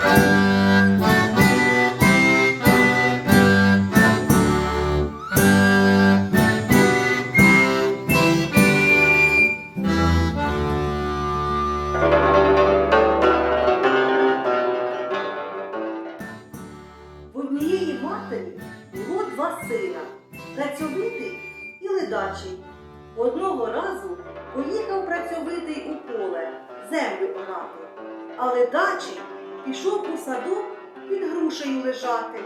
В однієї матері було два сина працьовитий і ледачий. Одного разу поїхав працьовитий у поле землю орати, а ледачий пішов у садок під грушею лежати.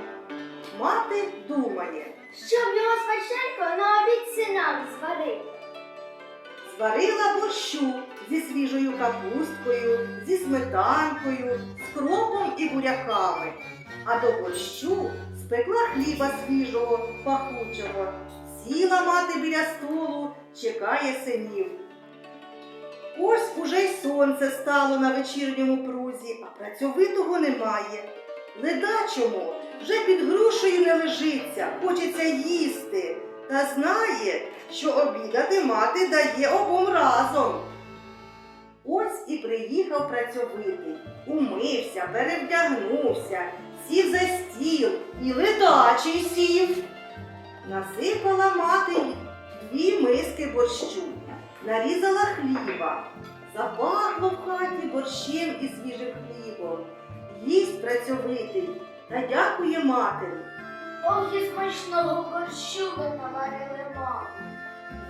Мати думає, Щоб його смачненько на обід синам зварити. зварила борщу зі свіжою капусткою, зі сметанкою, з кропом і буряками. А до борщу спекла хліба свіжого, пахучого. Сіла мати біля столу, чекає синів. Ось уже й сонце стало на вечірньому прузі, а працьовитого немає. Ледачому вже під грушею не лежиться, хочеться їсти, та знає, що обідати мати дає обом разом. Ось і приїхав працьовитий, умився, перевдягнувся, сів за стіл і ледачий сів. Насипала мати дві миски борщу, нарізала хліба, запахло в хаті борщем і свіжим хлібом. Їсть працьовитий та дякує матері. Ох, і смачного борщу ви наварили маму.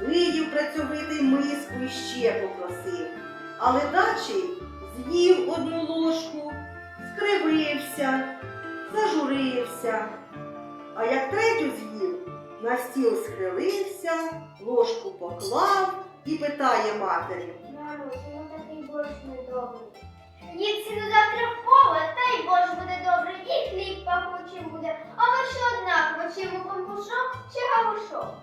Виїв працьовитий миску і ще попросив, а ледачий з'їв одну ложку, скривився, зажурився. А як третю з'їв, на стіл схилився, ложку поклав і питає матері. Мамо, чому такий борщ недобрий? Їдці завтра в поле, та й борщ буде добрий, і хліб пахучим буде. А ви що однаково, чи йому пампушок, чи гавушок?